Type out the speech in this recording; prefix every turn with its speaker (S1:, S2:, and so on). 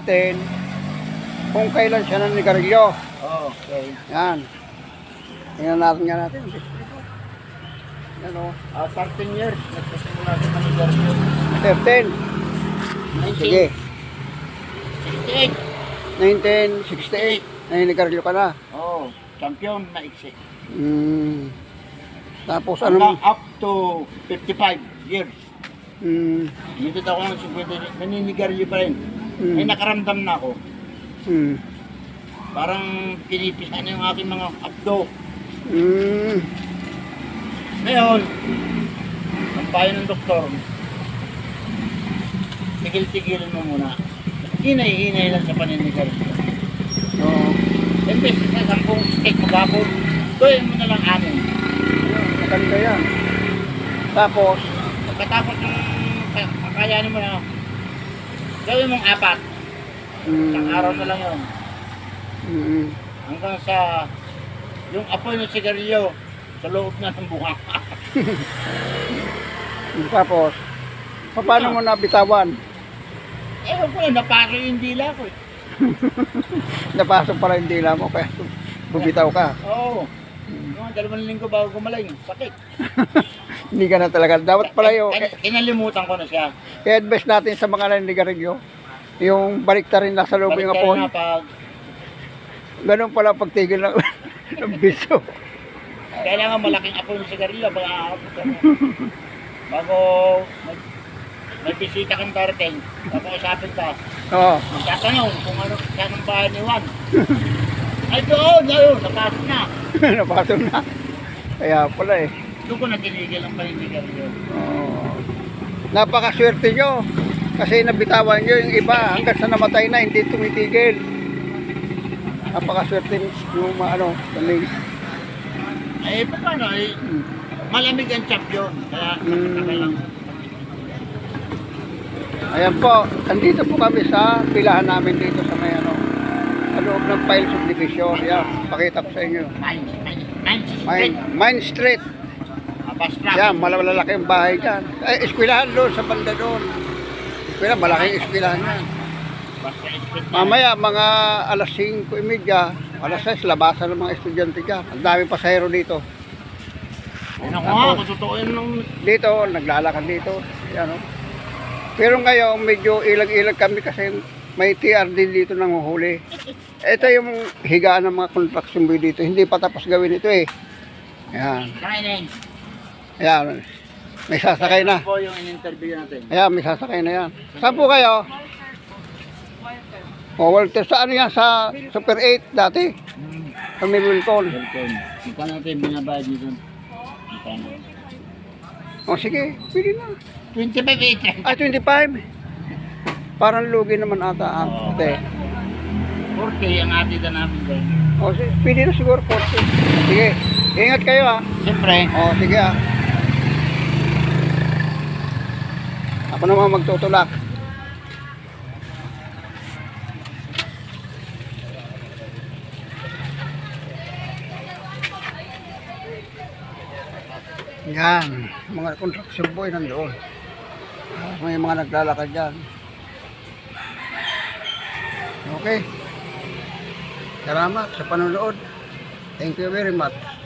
S1: natin kung kailan siya nanigarilyo.
S2: Oo. Okay.
S1: Yan. Tingnan natin nga natin. Yan o.
S2: Ah, 13 years. Nagpasimula sa Manigar.
S1: 13. Sige.
S2: 68.
S1: 1968. Naninigarilyo ka na.
S2: Oo. Champion na iksi.
S1: Mm. Tapos
S2: Hanggang
S1: ano?
S2: up to 55 years.
S1: Mm.
S2: Dito ako ng 50, naninigarilyo pa rin.
S1: Mm.
S2: Ay nakaramdam na ako.
S1: Mm.
S2: Parang pinipisan yung aking mga abdo.
S1: Mm.
S2: Ngayon, ang payo ng doktor, tigil-tigilin mo muna. Hinay-hinay lang sa paninigarilyo.
S1: So,
S2: Imbes na sampung steak maghapon, gawin mo na lang anin.
S1: maganda yan. Tapos,
S2: Pagkatapos ng ka- kakayanin mo na, gawin mong apat. Isang
S1: mm,
S2: araw na lang yun.
S1: mm,
S2: Hanggang sa yung apoy ng sigarilyo sa loob na ng bunga.
S1: tapos, paano mo nabitawan?
S2: Ewan ko na, naparo yung dila ko eh.
S1: Napasok pala yung dila mo, kaya bubitaw ka.
S2: Oo. Mga dalawang linggo bago gumaling, sakit.
S1: Hindi ka na talaga. Dapat pala yung,
S2: Kin- Kinalimutan ko na siya.
S1: kaya advice natin sa mga naninigarilyo, yung balik rin nasa loob yung
S2: Balik na pag
S1: Ganun pala pagtigil ng, ng biso.
S2: kailangan malaking apoy ng sigarilyo bago aabot ka. Bago may, may bisita kang darating, bago usapin ka,
S1: Oo.
S2: magtatanong kung ano saan ang bahay ni Juan. Ay doon, ayun, napasok na.
S1: Napasok na. Kaya pala eh.
S2: Doon ko na tinigil ang paninigarilyo.
S1: Oo. Napakaswerte nyo. Kasi nabitawan nyo yung iba hanggang sa namatay na, hindi tumitigil. Napakaswerte yung ano, galing.
S2: Eh, paano eh,
S1: Mm.
S2: malamig ang champion. Kaya,
S1: Mm.
S2: kailangan.
S1: Ayan po, andito po kami sa pilahan namin dito sa may sa loob ng file subdivision. Ayan, pakita ko sa inyo.
S2: Mine, mine, mine,
S1: Mine, Mine Street. Yan, malalaki ang bahay dyan. Eh, eskwelahan doon, sa banda doon. Eskwela, malaking eskwelahan yan. Mamaya, mga alas 5.30, alas 6, labasan ng mga estudyante dyan. Ang dami pasahero dito.
S2: Ano ko nga, yun nung
S1: Dito, naglalakad dito. Yan, oh. Pero ngayon, medyo ilag-ilag kami kasi may TRD dito nang huli. Ito yung higaan ng mga construction boy dito. Hindi pa tapos gawin ito eh. Yan.
S2: training.
S1: Yan. May sasakay na.
S2: Ito po yung in-interview natin.
S1: Ayan, may sasakay na yan. Saan po kayo? O, Walter, saan yan? Sa Super 8 dati? Sa may Wilcon.
S2: Welcome. Ito natin binabayad dito. Ito na.
S1: O, sige, pwede na.
S2: 25 8
S1: Ay, 25. Parang lugi naman ata ang ate.
S2: 40 ang atid na namin doon.
S1: O, sige, pwede na siguro 40. Sige, ingat kayo ah.
S2: Siyempre,
S1: O, sige ah. Ako naman magtutulak. Yan, mga construction boy nandoon. Ah, May mga naglalakad dyan. Okay. Salamat sa panonood. Thank you very much.